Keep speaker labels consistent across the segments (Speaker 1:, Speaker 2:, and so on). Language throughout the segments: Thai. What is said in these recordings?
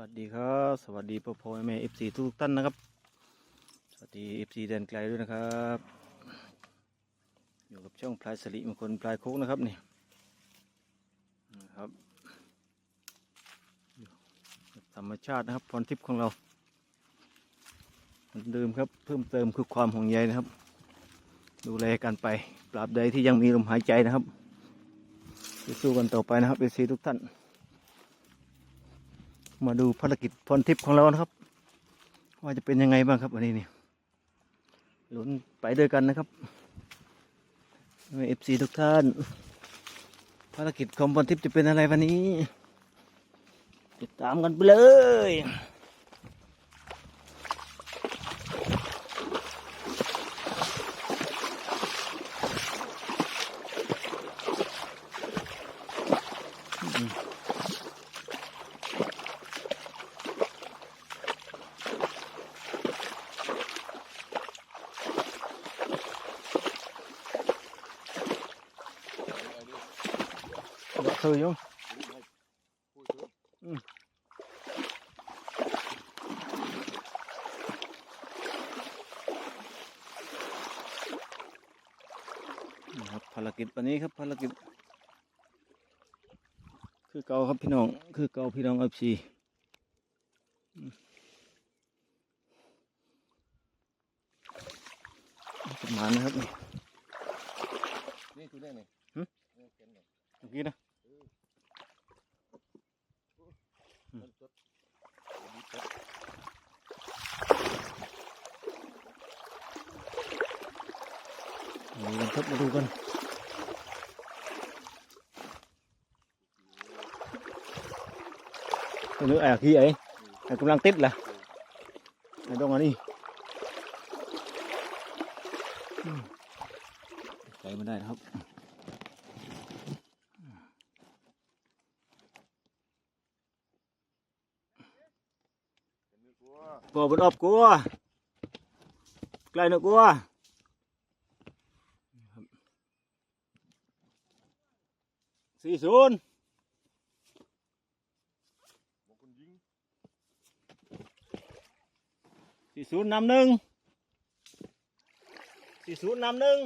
Speaker 1: วัสดีครับ สวัสดีพ่อพ่อแม่เอฟซีทุกท่านนะครับ สวัสดีเอฟซีแดนไกลด้วยนะครับ อยู่กับช่องพลายสลิมงคลพลายโคกนะครับนี่นะครับธรรมชาตินะครับพรทิพย์ของเราเดิมครับเพิ่มเติมคือความห่วงใยนะครับ ดูแลกันไปปราบใดที่ยังมีลมหายใจนะครับสู้กันต่อไปนะครับเอฟซีทุกท่าน มาดูภารกิจพรทิพย์ของเรานะครับ ว่าจะเป็นยังไงบ้างครับวันนี้นี่ลุ้นไปด้วยกันนะครับเอฟซีทุกท่าน ภารกิจของพรทิพย์จะเป็นอะไรวันนี้ ติดตามกันไปเลย Dạ thôi không? Ừ. นี่ครับภารกิจวันนี้ครับภารกิจคือเกาครับพี่น้องคือเกาพี่น้องเอฟซีประมาณนะครับนี่
Speaker 2: นี่ตัวนี้นี่
Speaker 1: หึ
Speaker 2: นี่เข็น
Speaker 1: เมื่อกี้นะ
Speaker 2: มันจด มีจด
Speaker 1: มาดูกันครับมาดูกันตัวนึกอะขี้ ấy อะกำลังติดล่ะอะตรงอันนี้อืมไปไม่ได้นะครับ
Speaker 2: เข็นนี่ ก่
Speaker 1: อบนอบกลัวใกล้หนอยกลัวสี่ศูนย์
Speaker 2: บางคนยิง
Speaker 1: สี่ศูนย์นำหนึ่งสี่ศูนย์นำหนึ่ง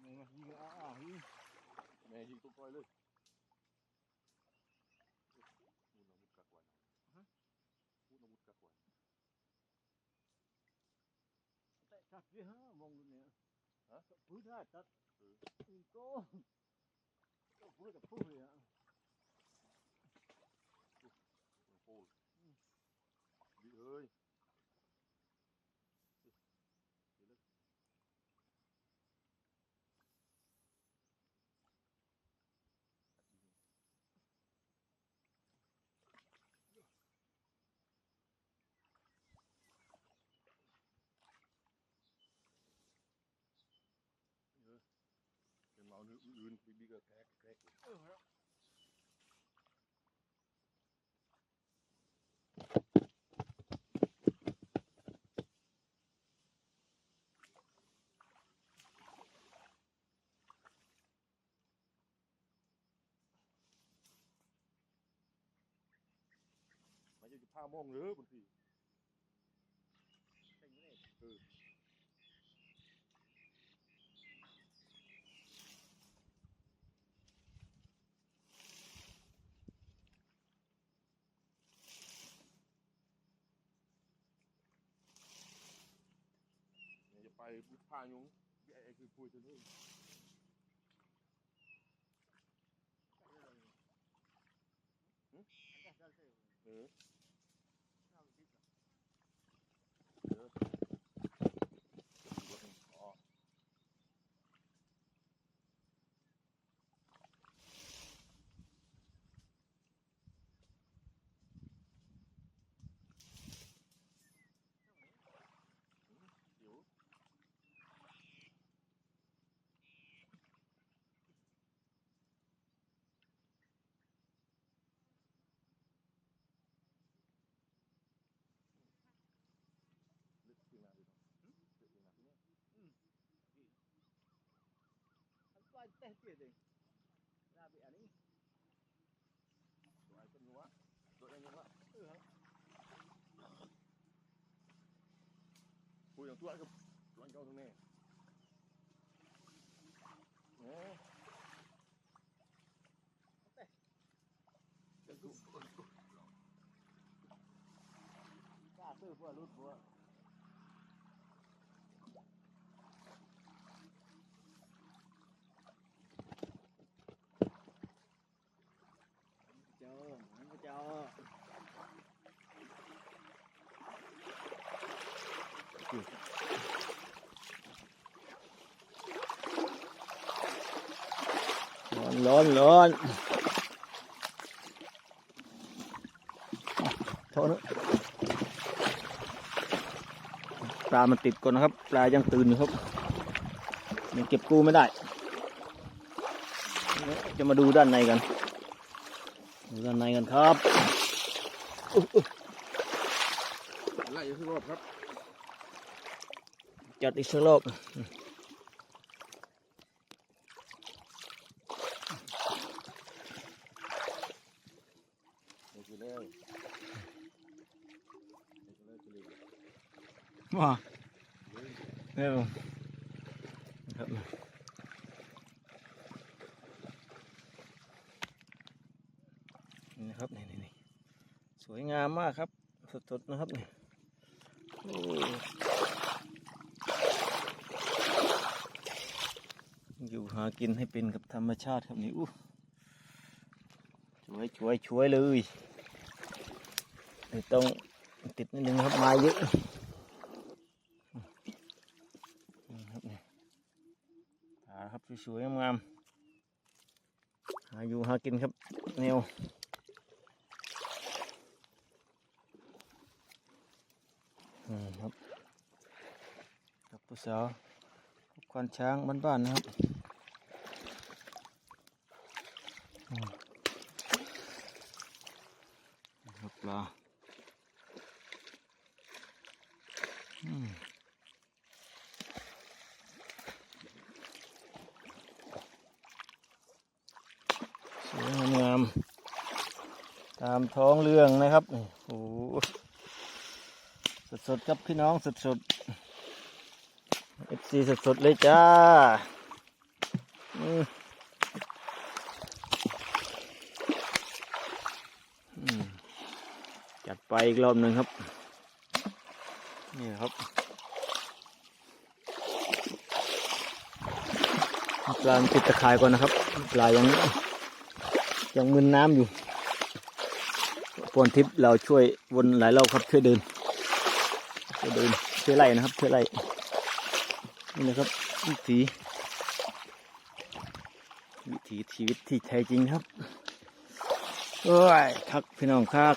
Speaker 2: แม่ยิงอ้าอ้ายิงแม่ยิงตัวก้อยเลยพูดอาวุธกักไว้ฮะพูดอาวุธกักไว้
Speaker 1: จัดที่ห้ามองดูเนี่ย
Speaker 2: ฮะ
Speaker 1: พื้นได้จัด
Speaker 2: เออ
Speaker 1: อีกก็ก็พื้นกับพื้นเลยอะ
Speaker 2: มันโป้ยดีเอ้ย เป็นเมาเนื้ออื่นๆบีก็แคกแคกมันจะพาโมองเรือบางทีเออเนี่ย จะไปพายุงไอ้ไอ้คือพูดจนี้เอออ๋อ ai
Speaker 1: teh
Speaker 2: tiền gì ra bị ảnh ấy rồi con ngúa đội lên ngúa ừ
Speaker 1: hả? Ui thằng tuấn không tuấn cao thằng này Lon lon lon. โทษนะปลามันติดก่อนนะครับ ปลายังตื่นอยู่ครับยังเก็บกู้ไม่ได้ จะมาดูด้านในกันดูด้านในกันครับ
Speaker 2: ไล่อยู่ที่รอบครับ
Speaker 1: จัดอีกสักรอบ
Speaker 2: นี่คือแล้วนี่คือแล้วคือเลย
Speaker 1: ว้าเร็วครับนี่นะครับนี่นี่สวยงามมากครับ สดๆนะครับนี่อยู่หากินให้เป็นกับธรรมชาติครับนี่อู้ช่วยช่วยช่วยเลยต้องติดนิดนึงครับไม้เยอะ นี่ครับนี่หาครับสวยๆงามหาอยู่หากินครับแนวอืมครับกับผู้สาวควานช้างบ้านๆนะครับอืมครับปลาอืม สวยงามๆ ตามท้องเรื่องนะครับโอ้โหสดๆครับพี่น้องสดๆเอฟซีสดๆเลยจ้าอืมอืมจัดไปอีกรอบหนึ่งครับ นี่ครับปลาติดตะข่ายก่อนนะครับปลายังยังมึนน้ำอยู่ ปวนทิพย์เราช่วยวนหลายรอบครับช่วยเดินช่วยเดินช่วยไล่นะครับช่วยไล่นี่นะครับวิถีวิถีชีวิตที่แท้จริงครับโอ้ยคักพี่น้องคัก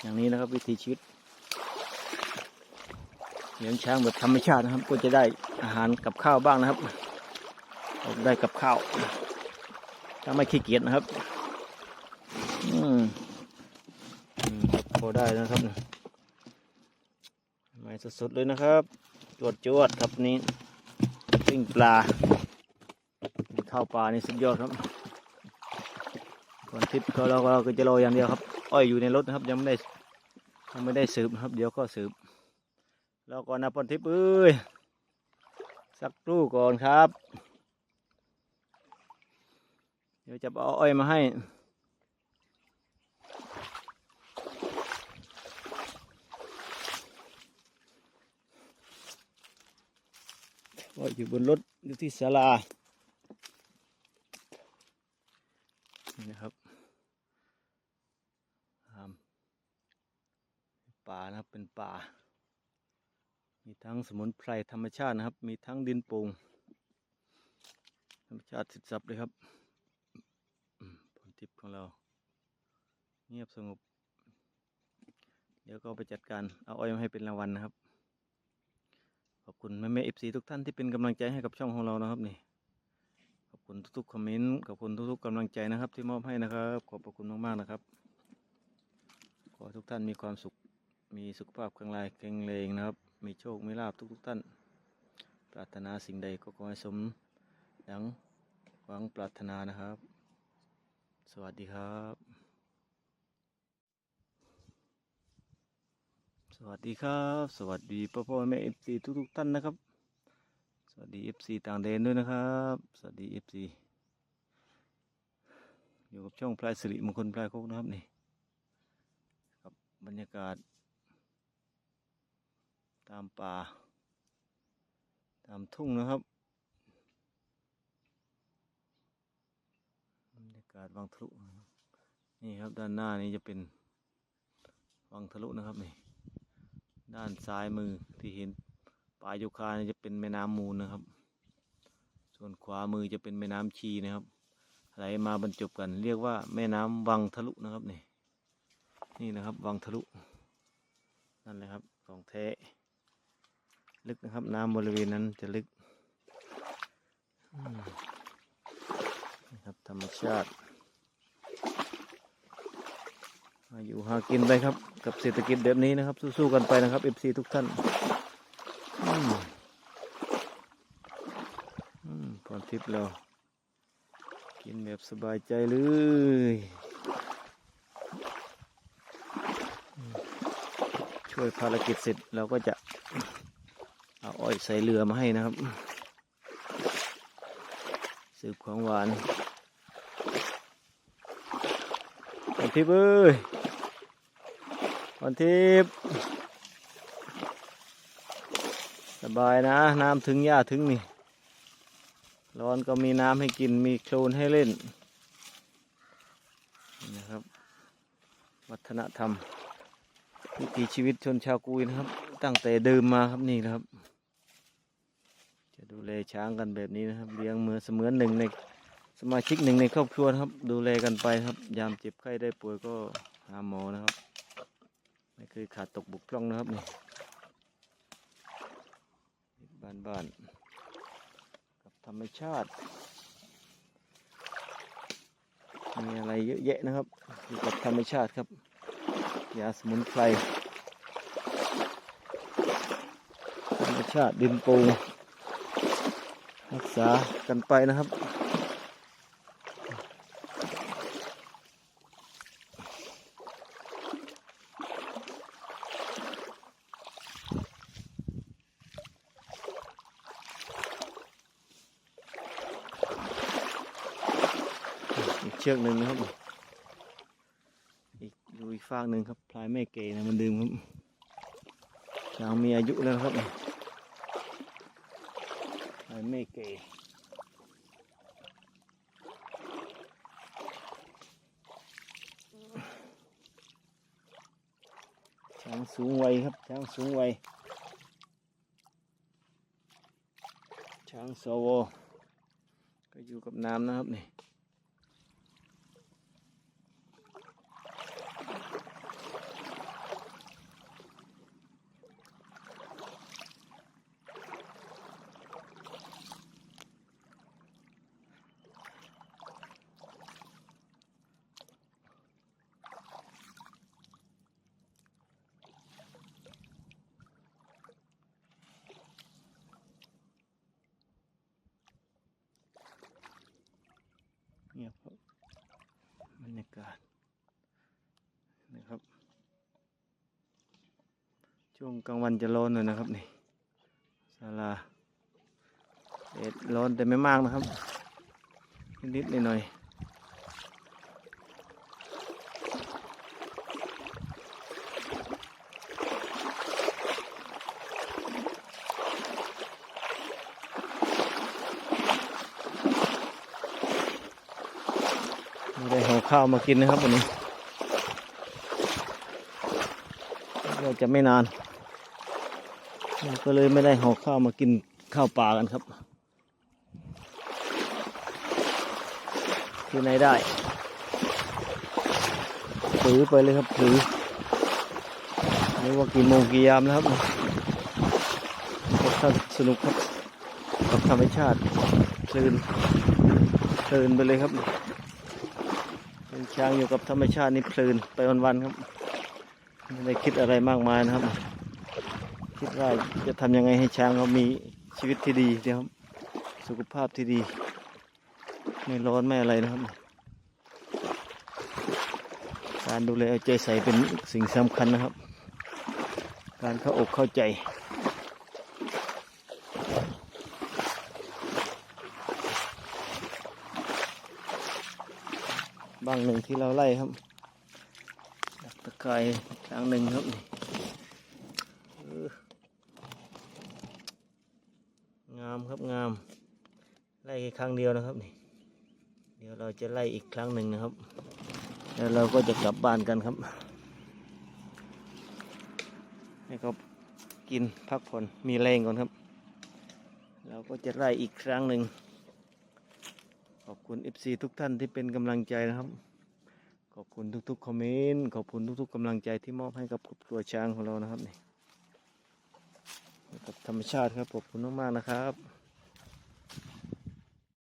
Speaker 1: อย่างนี้นะครับวิถีชีวิตเลี้ยงช้างแบบธรรมชาตินะครับ ก็จะได้อาหารกับข้าวบ้างนะครับได้กับข้าวถ้าไม่ขี้เกียจนะครับ อืมอืม อได้นะครับไม่สดๆเลยนะครับ จวดจวดๆครับนี้ปิ้งปลาข้าวปลานี่สุดยอดครับก่อนทิพย์เราเราก็จะรออย่างเดียวครับ อ้อยอยู่ในรถนะครับ ยังไม่ได้ยังไม่ได้สืบครับ เดี๋ยวก็สืบรอก่อนนะพรทิพย์เอ้ยสักครู่ก่อนครับ เดี๋ยวจะเอาอ้อยมาให้ อ้อยู่บนรถอยู่ที่ศาลานี่นะครับป่านะครับเป็นป่า มีทั้งสมุนไพรธรรมชาตินะครับ มีทั้งดินป่งธรรมชาติสิดสับเลยครับผลทิพย์ของเรา เงียบสงบ เดี๋ยวก็ไปจัดการเอาอ้อยมาให้เป็นรางวัลนะครับ ขอบคุณแม่แม่เอฟซีทุกท่านที่เป็นกำลังใจให้กับช่องของเรานะครับนี่ขอบคุณทุกๆคอมเมนต์ขอบคุณทุกๆกำลังใจนะครับ ที่มอบให้นะครับ ขอบพระคุณมากๆนะครับ ขอทุกท่านมีความสุขมีสุขภาพแข็งแรงแข็งแรงนะครับ มีโชคมีลาภทุกๆท่าน ปรารถนาสิ่งใดก็ขอให้สมดังหวังปรารถนานะครับ สวัสดีครับ สวัสดีครับ สวัสดีพ่อพ่อแม่เอฟซีทุกๆท่านนะครับ สวัสดีเอฟซีต่างแดนด้วยนะครับ สวัสดีเอฟซีอยู่กับช่องพลายสิริมงคลพลายโคกนะครับนี่ครับบรรยากาศ ตามป่า ตามทุ่งนะครับบรรยากาศวังทะลุนี่ครับด้านหน้านี้จะเป็นวังทะลุนะครับนี่ ด้านซ้ายมือที่เห็นป่าโยคาจะเป็นแม่น้ำมูลนะครับ ส่วนขวามือจะเป็นแม่น้ำชีนะครับไหลมาบรรจบกัน เรียกว่าแม่น้ำวังทะลุนะครับนี่นี่นะครับวังทะลุนั่นแหละครับของแท้ลึกนะครับน้ำบริเวณนั้นจะลึกนะครับธรรมชาติมา อยู่หากินไปครับ กับเศรษฐกิจแบบนี้นะครับ สู้ๆกันไปนะครับ FC ทุกท่านอืมอืมพรทิพย์เรา กินแบบสบายใจเลยช่วยภารกิจเสร็จเราก็จะเอาอ้อยใส่เรือมาให้นะครับสืบของหวานวันทิพย์เอ้ย วันทิพสบายนะ น้ำถึงหญ้าถึงนี่ ร้อนก็มีน้ำให้กิน มีโคลนให้เล่น นะครับ วัฒนธรรมวิถีชีวิตชนชาวกุยนะครับ ตั้งแต่เดิมมาครับนี่นะครับ จะดูแลช้างกันแบบนี้นะครับ เลี้ยงเมือเสมือนหนึ่งในสมาชิกหนึ่งในครอบครัวครับ ดูแลกันไปครับ ยามเจ็บไข้ได้ป่วยก็หาหมอนะครับ ไม่เคยขาดตกบกพร่องนะครับนี่บ้านบ้านๆกับธรรมชาติ มีอะไรเยอะแยะนะครับอยู่กับธรรมชาติครับ ยาสมุนไพร ธรรมชาติดินปูรักษากันไปนะครับ ชือกหนึ่งนะครับ อีกอยู่อีกฟากหนึ่งครับพลายแม่เกนะมันดื่มครับช้างมีอายุแล้วครับพลายแม่เกช้างสูงวัยครับช้างสูงวัยช้างสวก็อยู่กับน้ำนะครับนี่ งียบครับบรรยากาศนะครับ ช่วงกลางวันจะร้อนหน่อยนะครับนี่ศาลาเอ็ดร้อนแต่ไม่มากนะครับนิดๆหน่อยๆ ข้าวมากินนะครับวันนี้เราจะไม่นานเราก็เลยไม่ได้ห่อข้าวมากินข้าวปลากันครับที่ไหนได้ถือไปเลยครับถือไม่ว่ากี่โมงกี่ยามแล้วครับสนุกครับกับธรรมชาติคลื่นเพลินไปเลยครับ ช้างอยู่กับธรรมชาตินี่เพลินไปวันๆครับ ไม่ได้คิดอะไรมากมายนะครับ คิดว่าจะทำยังไงให้ช้างเขามีชีวิตที่ดีนะครับ สุขภาพที่ดี ไม่ร้อนไม่อะไรนะครับ การดูแลเอาใจใส่เป็นสิ่งสำคัญนะครับ การเข้าอกเข้าใจางหนึ่งที่เราไล่ครับดักตะไคร้ทางหนึ่งครับนี่งามครับงาม ไล่แค่ครั้งเดียวนะครับนี่เดี๋ยวเราจะไล่อีกครั้งหนึ่งนะครับ แล้วเราก็จะกลับบ้านกันครับให้เขากินพักผ่อนมีแรงก่อนครับ เราก็จะไล่อีกครั้งหนึ่ง ขอบคุณ FC ทุกท่านที่เป็นกำลังใจนะครับ ขอบคุณทุกๆคอมเมนต์ขอบคุณทุกๆกำลังใจที่มอบให้กับครอบครัวช้างของเรานะครับนี่กับธรรมชาติครับขอบคุณมากๆนะครับ